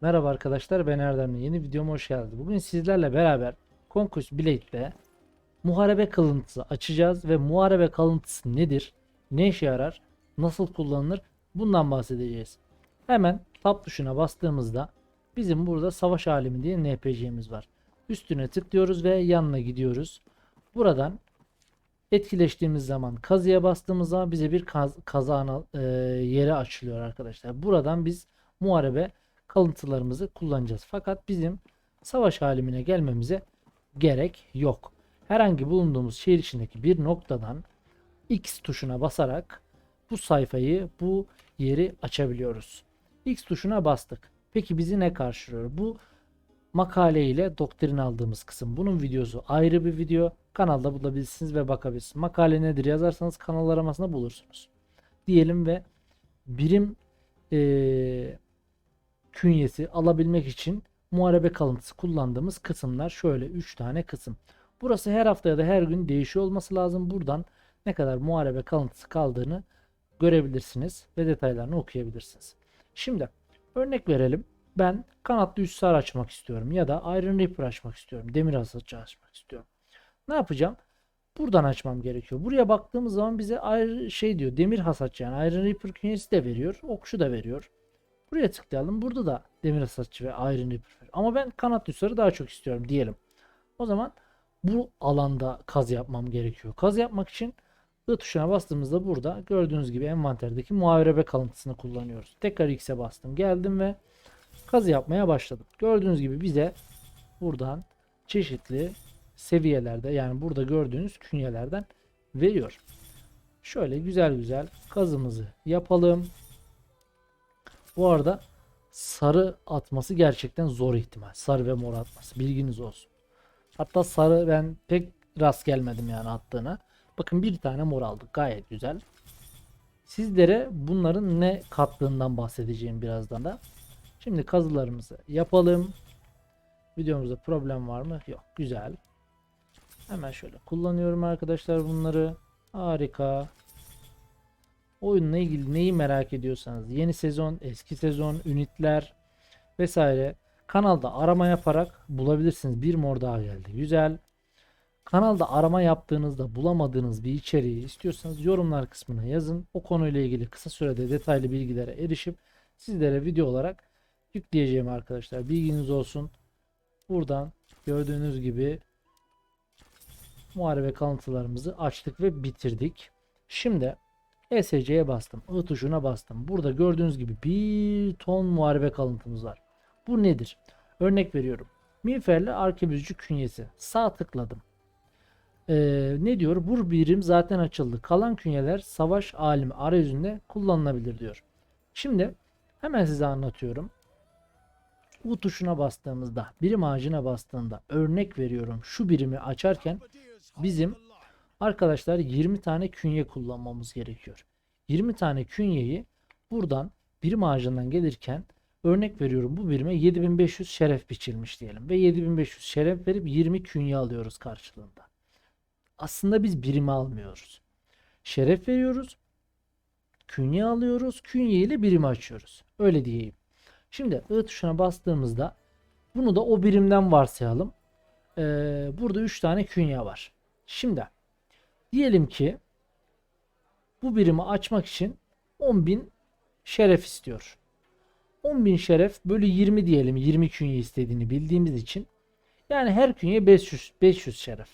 Merhaba arkadaşlar ben Erdem. Yeni videoma hoş geldiniz. Bugün sizlerle beraber Conquest Blade'de muharebe kalıntısı açacağız ve muharebe kalıntısı nedir? Ne işe yarar? Nasıl kullanılır? Bundan bahsedeceğiz. Hemen tab tuşuna bastığımızda bizim burada savaş alemi diye NPC'miz var. Üstüne tıklıyoruz ve yanına gidiyoruz. Buradan etkileştiğimiz zaman kazıya bastığımız zaman bize bir kaz, kazağın e, yeri açılıyor arkadaşlar. Buradan biz muharebe kalıntılarımızı kullanacağız. Fakat bizim savaş halimine gelmemize gerek yok. Herhangi bulunduğumuz şehir içindeki bir noktadan X tuşuna basarak bu sayfayı, bu yeri açabiliyoruz. X tuşuna bastık. Peki bizi ne karşılıyor? Bu makale ile doktrin aldığımız kısım. Bunun videosu ayrı bir video. Kanalda bulabilirsiniz ve bakabilirsiniz. Makale nedir yazarsanız kanal aramasında bulursunuz. Diyelim ve birim eee künyesi alabilmek için muharebe kalıntısı kullandığımız kısımlar şöyle 3 tane kısım. Burası her hafta ya da her gün değişiyor olması lazım. Buradan ne kadar muharebe kalıntısı kaldığını görebilirsiniz ve detaylarını okuyabilirsiniz. Şimdi örnek verelim. Ben kanatlı üssar açmak istiyorum ya da Iron Reaper açmak istiyorum. Demir hasatçı açmak istiyorum. Ne yapacağım? Buradan açmam gerekiyor. Buraya baktığımız zaman bize ayrı şey diyor. Demir hasatçı yani Iron Reaper künyesi de veriyor. Okçu da veriyor. Buraya tıklayalım. Burada da demir hasatçı ve Iron var. Ama ben kanat üsleri daha çok istiyorum diyelim. O zaman bu alanda kaz yapmam gerekiyor. Kaz yapmak için I tuşuna bastığımızda burada gördüğünüz gibi envanterdeki muharebe kalıntısını kullanıyoruz. Tekrar X'e bastım. Geldim ve kazı yapmaya başladım. Gördüğünüz gibi bize buradan çeşitli seviyelerde yani burada gördüğünüz künyelerden veriyor. Şöyle güzel güzel kazımızı yapalım. Bu arada sarı atması gerçekten zor ihtimal. Sarı ve mor atması. Bilginiz olsun. Hatta sarı ben pek rast gelmedim yani attığına. Bakın bir tane mor aldık. Gayet güzel. Sizlere bunların ne kattığından bahsedeceğim birazdan da. Şimdi kazılarımızı yapalım. Videomuzda problem var mı? Yok. Güzel. Hemen şöyle kullanıyorum arkadaşlar bunları. Harika. Oyunla ilgili neyi merak ediyorsanız yeni sezon, eski sezon, ünitler vesaire kanalda arama yaparak bulabilirsiniz. Bir mor daha geldi. Güzel. Kanalda arama yaptığınızda bulamadığınız bir içeriği istiyorsanız yorumlar kısmına yazın. O konuyla ilgili kısa sürede detaylı bilgilere erişip sizlere video olarak yükleyeceğim arkadaşlar. Bilginiz olsun. Buradan gördüğünüz gibi muharebe kalıntılarımızı açtık ve bitirdik. Şimdi ESC'ye bastım. I tuşuna bastım. Burada gördüğünüz gibi bir ton muharebe kalıntımız var. Bu nedir? Örnek veriyorum. Miğferli arkebüzcü künyesi. Sağ tıkladım. Ee, ne diyor? Bu birim zaten açıldı. Kalan künyeler savaş alimi arayüzünde kullanılabilir diyor. Şimdi hemen size anlatıyorum. Bu tuşuna bastığımızda, birim ağacına bastığında örnek veriyorum. Şu birimi açarken bizim Arkadaşlar 20 tane künye kullanmamız gerekiyor. 20 tane künyeyi buradan birim ağacından gelirken örnek veriyorum bu birime 7500 şeref biçilmiş diyelim ve 7500 şeref verip 20 künye alıyoruz karşılığında. Aslında biz birimi almıyoruz. Şeref veriyoruz. Künye alıyoruz. Künye ile birimi açıyoruz. Öyle diyeyim. Şimdi I tuşuna bastığımızda bunu da o birimden varsayalım. Ee, burada 3 tane künye var. Şimdi Diyelim ki bu birimi açmak için 10.000 şeref istiyor. 10.000 şeref bölü 20 diyelim 20 künye istediğini bildiğimiz için yani her künye 500, 500 şeref.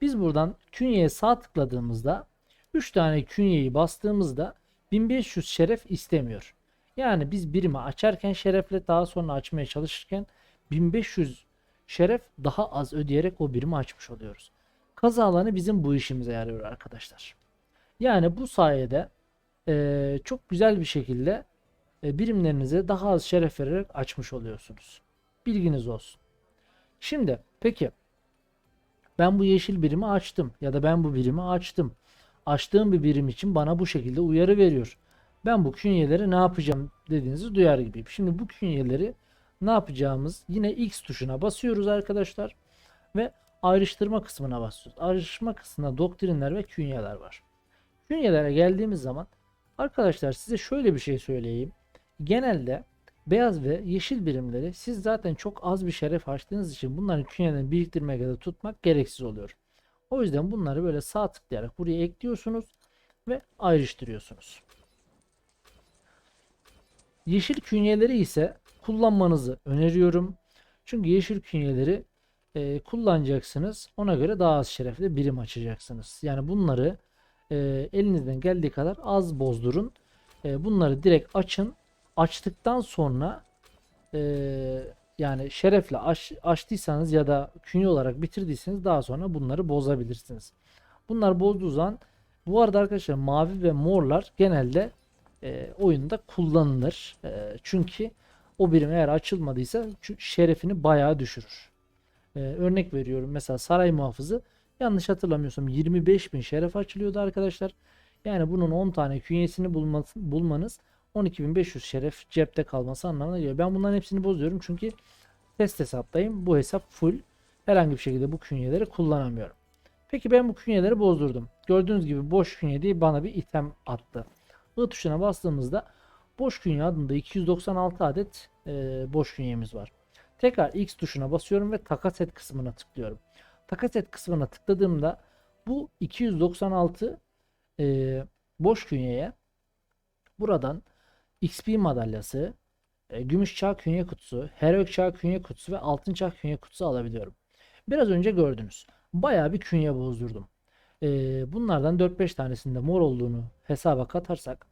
Biz buradan künyeye sağ tıkladığımızda 3 tane künyeyi bastığımızda 1500 şeref istemiyor. Yani biz birimi açarken şerefle daha sonra açmaya çalışırken 1500 şeref daha az ödeyerek o birimi açmış oluyoruz. Kazı alanı bizim bu işimize yarıyor arkadaşlar. Yani bu sayede e, çok güzel bir şekilde e, birimlerinize daha az şeref vererek açmış oluyorsunuz. Bilginiz olsun. Şimdi peki ben bu yeşil birimi açtım ya da ben bu birimi açtım. Açtığım bir birim için bana bu şekilde uyarı veriyor. Ben bu künyeleri ne yapacağım dediğinizi duyar gibiyim. Şimdi bu künyeleri ne yapacağımız yine X tuşuna basıyoruz arkadaşlar ve ayrıştırma kısmına basıyoruz. Ayrıştırma kısmında doktrinler ve künyeler var. Künyelere geldiğimiz zaman arkadaşlar size şöyle bir şey söyleyeyim. Genelde Beyaz ve yeşil birimleri siz zaten çok az bir şeref açtığınız için bunların künyelerini biriktirmek ya da tutmak gereksiz oluyor. O yüzden bunları böyle sağ tıklayarak buraya ekliyorsunuz ve ayrıştırıyorsunuz. Yeşil künyeleri ise kullanmanızı öneriyorum. Çünkü yeşil künyeleri e, kullanacaksınız. Ona göre daha az şerefli birim açacaksınız. Yani bunları e, elinizden geldiği kadar az bozdurun. E, bunları direkt açın. Açtıktan sonra e, yani şerefle aç, açtıysanız ya da künye olarak bitirdiyseniz daha sonra bunları bozabilirsiniz. Bunlar bozduğu zaman bu arada arkadaşlar mavi ve morlar genelde e, oyunda kullanılır. E, çünkü o birim eğer açılmadıysa şerefini bayağı düşürür. E, örnek veriyorum mesela saray muhafızı yanlış hatırlamıyorsam 25.000 şeref açılıyordu arkadaşlar. Yani bunun 10 tane künyesini bulmanız 12.500 şeref cepte kalması anlamına geliyor. Ben bunların hepsini bozuyorum çünkü test hesaptayım. Bu hesap full. Herhangi bir şekilde bu künyeleri kullanamıyorum. Peki ben bu künyeleri bozdurdum. Gördüğünüz gibi boş künye diye bana bir item attı. I tuşuna bastığımızda boş künye adında 296 adet e, boş künyemiz var. Tekrar X tuşuna basıyorum ve takas et kısmına tıklıyorum. Takas et kısmına tıkladığımda bu 296 e, boş künyeye buradan XP madalyası, e, gümüş çağ künye kutusu, heroik çağ künye kutusu ve altın çağ künye kutusu alabiliyorum. Biraz önce gördünüz. Bayağı bir künye bozdurdum. E, bunlardan 4-5 tanesinde mor olduğunu hesaba katarsak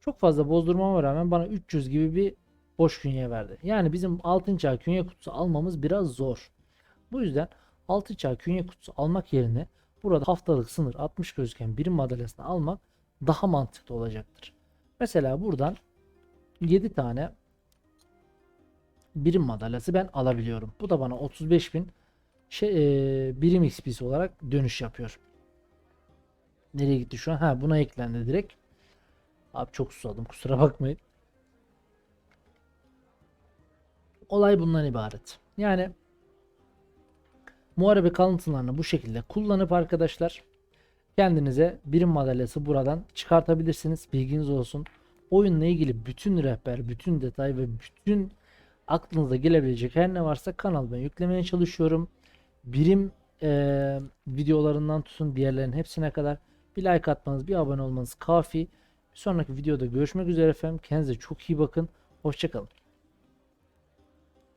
çok fazla bozdurmama rağmen bana 300 gibi bir boş künye verdi. Yani bizim altın çağ künye kutusu almamız biraz zor. Bu yüzden altın çağ künye kutusu almak yerine burada haftalık sınır 60 gözüken birim madalyasını almak daha mantıklı olacaktır. Mesela buradan 7 tane birim madalyası ben alabiliyorum. Bu da bana 35.000 şey, e, birim XP'si olarak dönüş yapıyor. Nereye gitti şu an? Ha buna eklendi direkt. Abi çok susadım kusura bakmayın. Olay bundan ibaret. Yani muharebe kalıntılarını bu şekilde kullanıp arkadaşlar kendinize birim madalyası buradan çıkartabilirsiniz. Bilginiz olsun. Oyunla ilgili bütün rehber, bütün detay ve bütün aklınıza gelebilecek her ne varsa kanalıma yüklemeye çalışıyorum. Birim eee, videolarından tutun diğerlerinin hepsine kadar bir like atmanız, bir abone olmanız kafi. Bir sonraki videoda görüşmek üzere efendim. Kendinize çok iyi bakın. Hoşçakalın.